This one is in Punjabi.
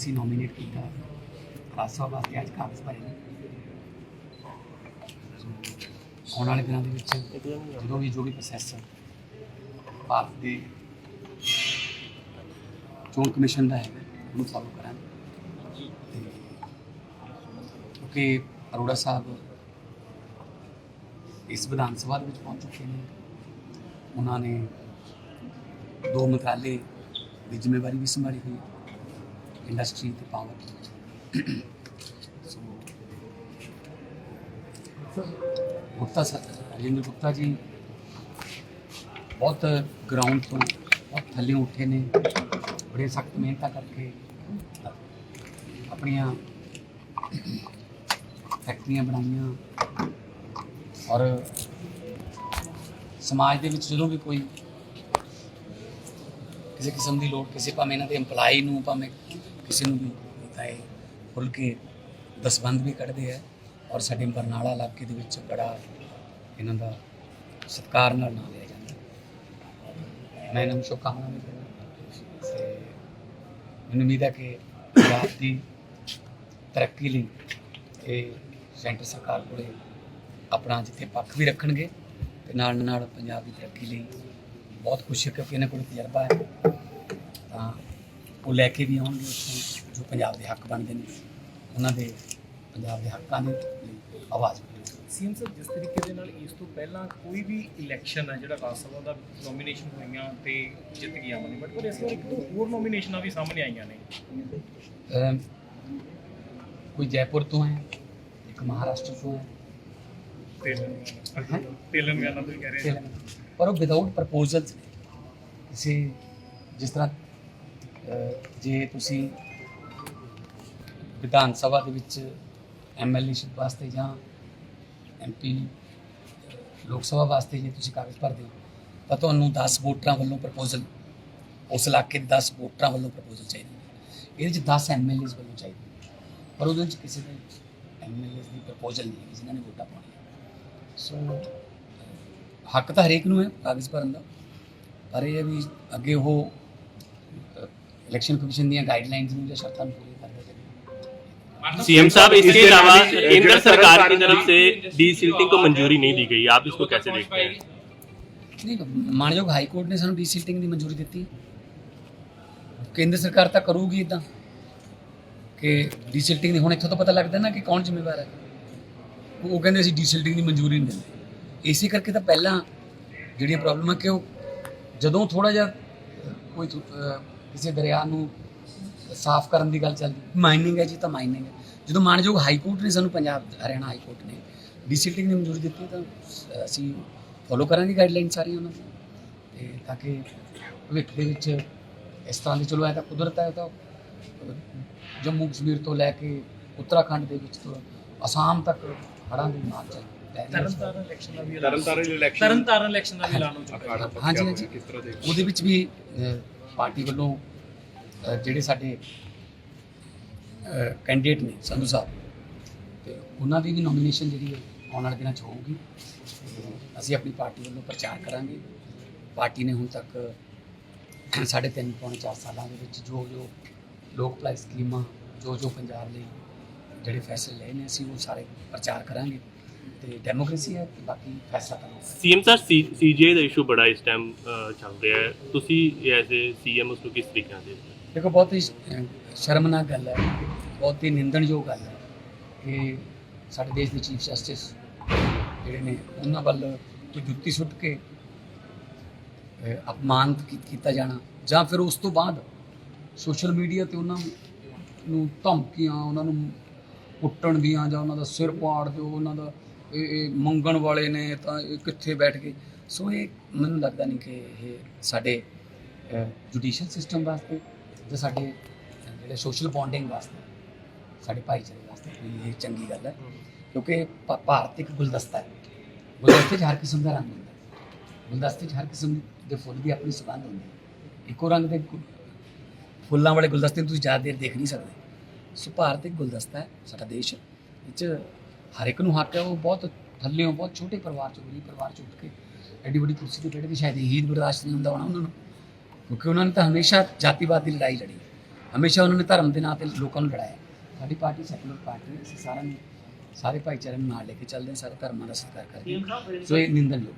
ਅਸੀਂ ਨੋਮੀਨੇਟ ਕੀਤਾ। ਰਾਜ ਸਭਾ ਵਾਸਤੇ ਅੱਜ ਕਾਗਜ਼ ਭਰੇ ਨੇ ਆਉਣ ਵਾਲੇ ਦਿਨਾਂ ਦੇ ਵਿੱਚ ਜਦੋਂ ਵੀ ਜੋ ਵੀ ਪ੍ਰੋਸੈਸ ਭਾਰਤ ਦੇ ਚੋਣ ਕਮਿਸ਼ਨ ਦਾ ਹੈ ਉਹਨੂੰ ਫਾਲੋ ਕਰਾਂਗੇ। ਕਿਉਂਕਿ ਅਰੋੜਾ ਸਾਹਿਬ ਇਸ ਵਿਧਾਨ ਸਭਾ ਦੇ ਵਿੱਚ ਪਹੁੰਚ ਚੁੱਕੇ ਨੇ। ਉਹਨਾਂ ਨੇ ਦੋ ਮੰਤਰਾਲੇ ਦੀ ਜ਼ਿੰਮੇਵਾਰੀ ਵੀ ਸੰਭਾਲੀ ਹੋਈ ਹੈ। ਇੰਡਸਟਰੀ ਤੇ power so Gupta sir Gupta ji, ਬਹੁਤ ਗਰਾਊਂਡ ਤੋਂ ਬਹੁਤ ਥੱਲੇ ਉੱਠੇ ਨੇ। ਬੜੇ ਸਖਤ ਮਿਹਨਤਾਂ ਕਰਕੇ ਆਪਣੀਆਂ ਫੈਕਟਰੀਆਂ ਬਣਾਈਆਂ। ਔਰ ਸਮਾਜ ਦੇ ਵਿੱਚ ਜਦੋਂ ਵੀ ਕੋਈ ਕਿਸੇ ਕਿਸਮ ਦੀ ਲੋੜ, ਕਿਸੇ ਭਾਵੇਂ ਇਹਨਾਂ ਦੇ EMPLOYE ਨੂੰ, ਭਾਵੇਂ ਕਿਸੇ ਨੂੰ ਵੀ ਤਾਂ ਇਹ ਖੁੱਲ ਕੇ ਦਸਬੰਦ ਵੀ ਕੱਢਦੇ ਆ ਔਰ ਸਾਡੇ ਬਰਨਾਲਾ ਇਲਾਕੇ ਦੇ ਵਿੱਚ ਬੜਾ ਇਹਨਾਂ ਦਾ ਸਤਿਕਾਰ ਨਾਲ ਨਾਮ ਲਿਆ ਜਾਂਦਾ ਮੈਂ ਇਹਨਾਂ ਨੂੰ ਸ਼ੁਭਕਾਮਨਾ ਵੀ ਦਿੰਦਾ ਤੇ ਮੈਨੂੰ ਉਮੀਦ ਹੈ ਕਿ ਪੰਜਾਬ ਦੀ ਤਰੱਕੀ ਲਈ ਇਹ ਸੈਂਟਰ ਸਰਕਾਰ ਕੋਲੇ ਆਪਣਾ ਜਿੱਥੇ ਪੱਖ ਵੀ ਰੱਖਣਗੇ ਤੇ ਨਾਲ ਨਾਲ ਪੰਜਾਬ ਦੀ ਤਰੱਕੀ ਲਈ ਬਹੁਤ ਕੁਛ ਹੈ ਕਿਉਂਕਿ ਇਹਨਾਂ ਕੋਲ ਤਜਰਬਾ ਹੈ। ਤਾਂ ਉਹ ਲੈ ਕੇ ਵੀ ਆਉਣਗੇ ਉੱਥੋਂ ਜੋ ਪੰਜਾਬ ਦੇ ਹੱਕ ਬਣਦੇ ਨੇ। ਉਹਨਾਂ ਦੇ ਪੰਜਾਬ ਦੇ ਹੱਕਾਂ ਦੇ ਲਈ ਆਵਾਜ਼ ਸੀਐਮ ਸਾਹਿਬ ਜਿਸ ਤਰੀਕੇ ਦੇ ਨਾਲ ਇਸ ਤੋਂ ਪਹਿਲਾਂ ਕੋਈ ਵੀ ਇਲੈਕਸ਼ਨ ਹੈ ਜਿਹੜਾ ਰਾਜ ਸਭਾ ਦਾ ਨੋਮੀਨੇਸ਼ਨ ਹੋਈਆਂ ਤੇ ਜਿੱਤ ਗਿਆ ਮਨੀ ਬਟ ਪਰ ਇਸ ਵਾਰ ਇੱਕ ਦੋ ਹੋਰ ਨੋਮੀਨੇਸ਼ਨਾਂ ਵੀ ਸਾਹਮਣੇ ਆਈਆਂ ਨੇ। ਕੋਈ ਜੈਪੁਰ ਤੋਂ ਹੈ ਇੱਕ ਮਹਾਰਾਸ਼ਟਰ ਤੋਂ ਹੈ। ਤੇਲੰਗਾਨਾ ਤੋਂ ਕਹਿ ਰਹੇ। ਪਰ ਉਹ ਵਿਦਆਊਟ ਪ੍ਰਪੋਜ਼ਲਸ ਨੇ। ਕਿਸੇ ਜਿਸ ਤਰ੍ਹਾਂ ਜੇ ਤੁਸੀਂ ਵਿਧਾਨ ਸਭਾ ਦੇ ਵਿੱਚ ਐਮਐਲਏਸ਼ਿਪ ਵਾਸਤੇ ਜਾਂ ਐਮਪੀ ਲੋਕ ਸਭਾ ਵਾਸਤੇ ਜੇ ਤੁਸੀਂ ਕਾਗਜ਼ ਭਰਦੇ ਹੋ, ਤਾਂ ਤੁਹਾਨੂੰ 10 ਵੋਟਰਾਂ ਵੱਲੋਂ ਪ੍ਰਪੋਜ਼ਲ, ਉਸ ਇਲਾਕੇ ਦੇ 10 ਵੋਟਰਾਂ ਵੱਲੋਂ ਪ੍ਰਪੋਜ਼ਲ ਚਾਹੀਦੇ ਇਹਦੇ ਚ 10 ਐਮਐਲਏਸ ਵੱਲੋਂ ਚਾਹੀਦੇ ਪਰ ਉਹਦੇ ਵਿੱਚ ਕਿਸੇ ਦੇ ਐਮਐਲਏਸ ਦੀ ਪ੍ਰਪੋਜ਼ਲ ਨਹੀਂ ਹੈ ਜਿਨ੍ਹਾਂ ਨੇ ਵੋਟਾਂ ਪਾਉਣੀਆਂ। ਸੋ ਹੱਕ ਤਾਂ ਹਰੇਕ ਨੂੰ ਹੈ ਕਾਗਜ਼ ਭਰਨ ਦਾ। ਪਰ ਇਹ ਹੈ ਵੀ ਅੱਗੇ ਉਹ ਇਲੈਕਸ਼ਨ ਕਮਿਸ਼ਨ ਦੀਆਂ ਗਾਈਡਲਾਈਨਸ ਨੂੰ ਜਾਂ ਸ਼ਰਤਾਂ ਨੂੰ ਪੂਰੀ ਕਰਦੇ ਚੱਲੇ सीएम साहब इसके अलावा केंद्र सरकार की तरफ से डी सिल्टिंग को मंजूरी नहीं दी गई आप इसको कैसे देखते हैं ਨਹੀਂ ਮਾਨਯੋਗ ਹਾਈ ਕੋਰਟ ਨੇ ਸਾਨੂੰ ਡੀਸਿਲਟਿੰਗ ਦੀ ਮਨਜ਼ੂਰੀ ਦਿੱਤੀ ਕੇਂਦਰ ਸਰਕਾਰ ਤਾਂ ਕਰੂਗੀ ਇਦਾਂ ਕਿ ਡੀਸਿਲਟਿੰਗ ਦੀ ਹੁਣ ਇੱਥੋਂ ਤਾਂ ਪਤਾ ਲੱਗਦਾ ਨਾ ਕਿ ਕੌਣ ਜ਼ਿੰਮੇਵਾਰ ਹੈ ਉਹ ਕਹਿੰਦੇ ਅਸੀਂ ਡੀਸਿਲਟਿੰਗ ਦੀ ਮਨਜ਼ੂਰੀ ਨਹੀਂ ਦਿੰਦੇ ਇਸੇ ਕਰਕੇ ਤਾਂ ਪਹਿਲਾਂ ਜਿਹੜੀਆਂ ਪ੍ਰੋਬਲਮ ਹੈ ਕਿ ਉਹ ਜਦੋਂ ਥੋੜਾ ਜਿਹਾ ਕੋਈ ਥੋ- ਅਹ ਕਿਸੇ ਦਰਿਆ ਨੂੰ ਸਾਫ਼ ਕਰਨ ਦੀ ਗੱਲ ਚੱਲਦੀ। ਮਾਈਨਿੰਗ ਹੈ ਜੀ ਤਾਂ ਮਾਈਨਿੰਗ ਹੈ। ਜਦੋਂ ਮਾਨਯੋਗ ਹਾਈ ਕੋਰਟ ਨੇ ਸਾਨੂੰ ਪੰਜਾਬ ਹਰਿਆਣਾ ਹਾਈ ਕੋਰਟ ਨੇ ਡੀਸਿਲਟਿੰਗ ਦੀ ਮਨਜ਼ੂਰੀ ਦਿੱਤੀ ਤਾਂ ਅਸੀਂ ਫੋਲੋ ਕਰਾਂਗੇ ਗਾਈਡਲਾਈਨ ਸਾਰੀਆਂ ਉਹਨਾਂ ਦੀਆਂ ਤੇ ਤਾਂ ਕਿ ਭਵਿੱਖ ਦੇ ਵਿੱਚ ਇਸ ਤਰ੍ਹਾਂ ਦੀ ਚਲੋ ਐ ਤਾਂ ਕੁਦਰਤ ਹੈ ਤਾਂ ਜੰਮੂ ਕਸ਼ਮੀਰ ਤੋਂ ਲੈ ਕੇ ਉੱਤਰਾਖੰਡ ਦੇ ਵਿੱਚ ਤੋਂ ਅਸਾਮ ਤੱਕ ਹੜ੍ਹਾਂ ਦੀ ਮਾਰ ਚੱਲ ਹੈ। ਤਰਨਤਾਰਨ ਇਲੈਕਸ਼ਨ ਦਾ ਵੀ ਤਰਨਤਾਰਨ ਇਲੈਕਸ਼ਨ ਤਰਨਤਾਰਨ ਇਲੈਕਸ਼ਨ ਦਾ ਵੀ ਐਲਾਨ ਹੋ ਚੁੱਕਾ ਹੈ। ਹਾਂਜੀ, ਹਾਂਜੀ। ਕਿਸ ਤਰ੍ਹਾਂ ਦੇ ਉਹਦੇ ਵਿੱਚ ਵੀ ਪਾਰਟੀ ਵੱਲੋਂ ਜਿਹੜੇ ਸਾਡੇ ਕੈਂਡੀਡੇਟ ਨੇ, ਸੰਧੂ ਸਾਹਿਬ, ਤੇ ਉਹਨਾਂ ਦੀ ਵੀ ਨੋਮੀਨੇਸ਼ਨ ਜਿਹੜੀ ਹੈ, ਆਉਣ ਵਾਲੇ ਦਿਨਾਂ 'ਚ ਹੋਊਗੀ। ਅਸੀਂ ਆਪਣੀ ਪਾਰਟੀ ਵੱਲੋਂ ਪ੍ਰਚਾਰ ਕਰਾਂਗੇ। ਪਾਰਟੀ ਨੇ ਹੁਣ ਤੱਕ, ਸਾਢੇ ਤਿੰਨ ਪੌਣੇ ਚਾਰ ਸਾਲਾਂ ਦੇ ਵਿੱਚ ਜੋ ਜੋ ਲੋਕ ਭਲਾਈ ਸਕੀਮਾਂ, ਜੋ ਜੋ ਪੰਜਾਬ ਲਈ ਜਿਹੜੇ ਫੈਸਲੇ ਲਏ ਨੇ, ਅਸੀਂ ਉਹ ਸਾਰੇ ਪ੍ਰਚਾਰ ਕਰਾਂਗੇ। ਤੇ ਡੈਮੋਕ੍ਰੇਸੀ ਹੈ ਤੇ ਬਾਕੀ ਫੈਸਲਾ ਤਾਂ ਲੋਕ ਸੀਐਮ ਸਰ ਸੀਜੇ ਦਾ ਇਸ਼ੂ ਬੜਾ ਇਸ ਟਾਈਮ ਚੱਲ ਰਿਹਾ ਹੈ। ਤੁਸੀਂ ਐਜ਼ ਏ ਸੀਐਮ ਉਸ ਨੂੰ ਕਿਸ ਤਰੀਕੇ ਨਾਲ ਦੇਖਦੇ ਹੋ? ਦੇਖੋ ਬਹੁਤ ਹੀ ਸ਼ਰਮਨਾਕ ਗੱਲ ਹੈ। ਬਹੁਤ ਹੀ ਨਿੰਦਣਯੋਗ ਗੱਲ ਹੈ ਕਿ ਸਾਡੇ ਦੇਸ਼ ਦੇ ਚੀਫ ਜਸਟਿਸ ਜਿਹੜੇ ਨੇ ਉਹਨਾਂ ਵੱਲ ਕੋਈ ਜੁੱਤੀ ਸੁੱਟ ਕੇ ਅਪਮਾਨਿਤ ਕੀਤਾ ਜਾਣਾ ਜਾਂ ਫਿਰ ਉਸ ਤੋਂ ਬਾਅਦ ਸੋਸ਼ਲ ਮੀਡੀਆ ਤੇ ਉਹਨਾਂ ਨੂੰ ਧਮਕੀਆਂ ਉਹਨਾਂ ਨੂੰ ਕੁੱਟਣ ਦੀਆਂ ਜਾਂ ਉਹਨਾਂ ਦਾ ਸਿਰ ਪਾੜ ਦਿਓ ਉਹਨਾਂ ਦਾ ਇਹ ਇਹ ਮੰਗਣ ਵਾਲੇ ਨੇ ਤਾਂ ਇਹ ਕਿੱਥੇ ਬੈਠ ਗਏ? ਸੋ ਇਹ ਮੈਨੂੰ ਲੱਗਦਾ ਨਹੀਂ ਕਿ ਇਹ ਸਾਡੇ ਜੁਡੀਸ਼ੀਅਲ ਸਿਸਟਮ ਵਾਸਤੇ ਜਾਂ ਸਾਡੇ, ਜਿਹੜੇ ਸੋਸ਼ਲ ਬੌਂਡਿੰਗ ਵਾਸਤੇ, ਸਾਡੇ ਭਾਈਚਾਰੇ ਵਾਸਤੇ ਇਹ ਚੰਗੀ ਗੱਲ ਹੈ। ਕਿਉਂਕਿ ਭਾਰਤ ਇੱਕ ਗੁਲਦਸਤਾ ਹੈ। ਗੁਲਦਸਤੇ 'ਚ ਹਰ ਕਿਸਮ ਦਾ ਰੰਗ ਹੁੰਦਾ ਹੈ। ਗੁਲਦਸਤੇ 'ਚ ਹਰ ਕਿਸਮ ਦੇ ਫੁੱਲ ਦੀ ਆਪਣੀ ਸੁਗੰਧ ਹੁੰਦੀ ਹੈ। ਇੱਕੋ ਰੰਗ ਦੇ ਗੁ- ਫੁੱਲਾਂ ਵਾਲੇ ਗੁਲਦਸਤੇ ਤੁਸੀਂ ਜ਼ਿਆਦਾ ਦੇਰ ਦੇਖ ਨਹੀਂ ਸਕਦੇ। ਸੋ ਭਾਰਤ ਇੱਕ ਗੁਲਦਸਤਾ ਹੈ, ਸਾਡਾ ਦੇਸ਼। ਇਹ 'ਚ ਹਰ ਇੱਕ ਨੂੰ ਹੱਕ ਹੈ ਉਹ ਬਹੁਤ ਥੱਲਿਓਂ ਬਹੁਤ ਛੋਟੇ ਪਰਿਵਾਰ ਚੋਂ ਗਰੀਬ ਪਰਿਵਾਰ ਚੋਂ ਉੱਠ ਕੇ ਐਡੀ ਵੱਡੀ ਕੁਰਸੀ ਤੇ ਬੈਠੇ ਤੇ ਸ਼ਾਇਦ ਇਹੀ ਬਰਦਾਸ਼ਤ ਨਹੀਂ ਹੁੰਦਾ ਹੋਣਾ ਉਹਨਾਂ ਨੂੰ ਕਿਉਂਕਿ ਉਹਨਾਂ ਨੇ ਤਾਂ ਹਮੇਸ਼ਾ ਜਾਤੀਵਾਦ ਦੀ ਲੜਾਈ ਲੜੀ ਹਮੇਸ਼ਾ ਉਹਨਾਂ ਨੇ ਧਰਮ ਦੇ ਨਾਂ ਤੇ ਲੋਕਾਂ ਨੂੰ ਲੜਾਇਆ। ਸਾਡੀ ਪਾਰਟੀ ਸੈਕੂਲਰ ਪਾਰਟੀ ਅਸੀਂ ਸਾਰਿਆਂ ਨੂੰ ਸਾਰੇ ਭਾਈਚਾਰੇ ਨੂੰ ਨਾਲ ਲੈ ਕੇ ਚੱਲਦੇ ਹਾਂ ਸਾਰੇ ਧਰਮਾਂ ਦਾ ਸਤਿਕਾਰ ਕਰਦੇ ਹਾਂ। ਸੋ ਇਹ ਨਿੰਦਣਯੋਗ